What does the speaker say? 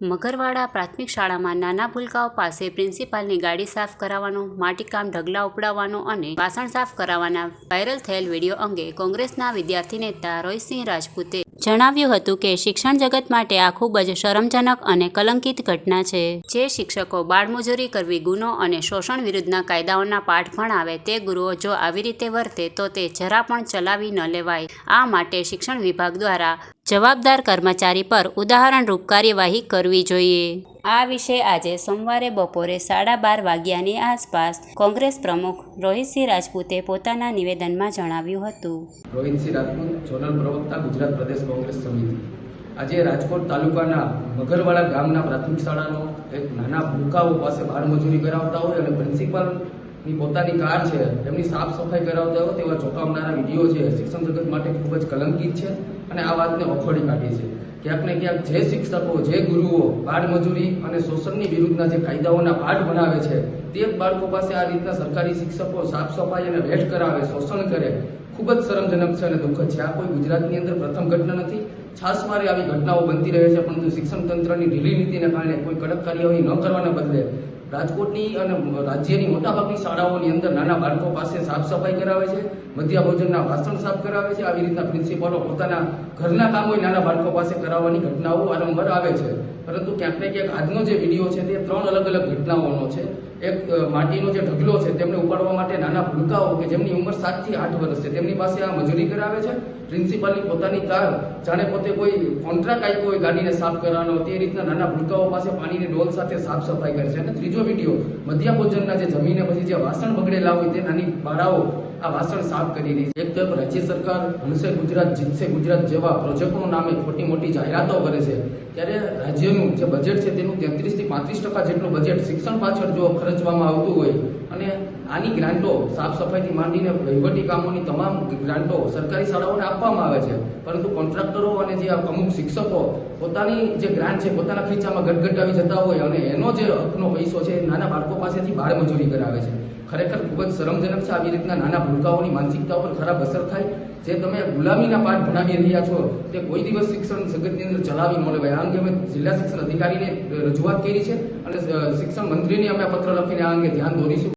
મગરવાડા પ્રાથમિક શાળામાં નાના ભૂલકાઓ પાસે પ્રિન્સિપાલની ગાડી સાફ કરાવવાનું, માટીકામ ઢગલા ઉપડાવવાનું અને વાસણ સાફ કરાવવાના વાયરલ થયેલ વીડિયો અંગે કોંગ્રેસના વિદ્યાર્થી નેતા રોહિતસિંહ રાજપૂતે જણાવ્યું હતું કે શિક્ષણ જગત માટે આ ખૂબ જ શરમજનક અને કલંકિત ઘટના છે. જે શિક્ષકો બાળમજૂરી કરવી, ગુનો અને શોષણ વિરુદ્ધના કાયદાઓના પાઠ ભણાવે તે ગુરુઓ જો આવી રીતે વર્તે તો તે જરા પણ ચલાવી ન લેવાય. આ માટે શિક્ષણ વિભાગ દ્વારા જવાબદાર કર્મચારી પર ઉદાહરણરૂપ કાર્યવાહી કરવી જોઈએ. આ વિશે આજે સોમવારે બપોરે સાડા બાર વાગ્યાની આસપાસ કોંગ્રેસ પ્રમુખ રોહિતસિંહ રાજપૂતે પોતાના નિવેદનમાં જણાવ્યું હતું. રોહિતસિંહ રાજપૂત, ઝોનલ પ્રવક્તા, ગુજરાત પ્રદેશ કોંગ્રેસ સમિતિ. આજે રાજકોટ તાલુકાના મગરવાડા ગામના પ્રાથમિક શાળાનો એક નાના ભૂલકાઓ પાસે બાળમજૂરી કરાવતા હોય અને પ્રિન્સિપાલની પોતાની કાર છે એમની સાફ સફાઈ કરાવતા હોય તેવા ચોંકાવનારા વીડિયો છે. શિક્ષણ જગત માટે ખૂબ જ કલંકિત છે અને આ વાતને ઓખોડી કાઢી છે. ક્યાંક ને ક્યાંક જે શિક્ષકો, જે ગુરુઓ, બાળમજૂરી અને શોષણની વિરુદ્ધના જે કાયદાઓના પાઠ બનાવે છે, તે બાળકો પાસે આ રીતના સરકારી શિક્ષકો સાફ સફાઈ અને વેઠ કરાવે, શોષણ કરે, ખૂબ જ શરમજનક છે અને દુઃખદ છે. આ કોઈ ગુજરાતની અંદર પ્રથમ ઘટના નથી. છાસવારે આવી ઘટનાઓ બનતી રહે છે, પરંતુ શિક્ષણ તંત્રની ઢીલી નીતિને કારણે કોઈ કડક કાર્યવાહી ન કરવાના બદલે રાજકોટની અને રાજ્યની મોટાભાગની શાળાઓની અંદર નાના બાળકો પાસે સાફ સફાઈ કરાવે છે, મધ્યા ભોજનના વાસણ સાફ કરાવે છે, આવી રીતના પ્રિન્સિપાલો પોતાના ઘરના કામો નાના બાળકો પાસે કરાવવાની ઘટનાઓ વારંવાર આવે છે. પરંતુ ક્યાંક ને ક્યાંક આજનો જે વીડિયો છે તે ત્રણ અલગ અલગ ઘટનાઓનો છે. એક માટીનો જે ઢગલો છે તેમને ઉપાડવા માટે નાના ભૂલકાઓ કે જેમની ઉંમર સાતથી આઠ વર્ષ છે, તેમની પાસે આ મજૂરી કરાવે છે. પ્રિન્સિપાલની પોતાની કાર જાણે પોતે કોઈ કોન્ટ્રાક્ટ આપ્યો હોય ગાડીને સાફ કરવાનો તે રીતના નાના ભૂલકાઓ પાસે પાણીની ડોલ સાથે સાફ સફાઈ કરે છે અને ત્રીજો વીડિયો મધ્યા ભોજનના જે જમીને પછી જે વાસણ બગડેલા હોય તે નાની બાળાઓ આ વાસણ સાફ કરી રહી છે. એક તરફ રાજ્ય સરકાર હણસે ગુજરાત, જીતશે ગુજરાત જેવા પ્રોજેક્ટનું નામે ખોટી મોટી જાહેરાતો કરે છે. ત્યારે રાજ્યનું જે બજેટ છે તેનું તેત્રીસથી પાંત્રીસ ટકા જેટલું બજેટ શિક્ષણ પાછળ જો ખર્ચવામાં આવતું હોય અને આની ગ્રાન્ટો સાફ સફાઈથી માંડીને વહીવટી કામોની તમામ ગ્રાન્ટો સરકારી શાળાઓને આપવામાં આવે છે. પરંતુ કોન્ટ્રાક્ટરો અને જે અમુક શિક્ષકો પોતાની જે ગ્રાન્ટ છે, પોતાના ખીચામાં ગટગટાવી જતા હોય અને એનો જે હકનો પૈસો છે નાના બાળકો પાસેથી બાળમજૂરી કરાવે છે. ખરેખર ખૂબ જ શરમજનક છે આવી રીતના નાના ભૂલકાઓની માનસિકતા ઉપર ખરાબ અસર થાય. જે તમે ગુલામીના પાઠ ભણાવી રહ્યા છો, તે કોઈ દિવસ શિક્ષણ જગતની અંદર ચલાવી ન લેવાય. આ અંગે અમે જિલ્લા શિક્ષણ અધિકારીને રજૂઆત કરી છે અને શિક્ષણ મંત્રીને અમે પત્ર લખીને આ અંગે ધ્યાન દોરીશું.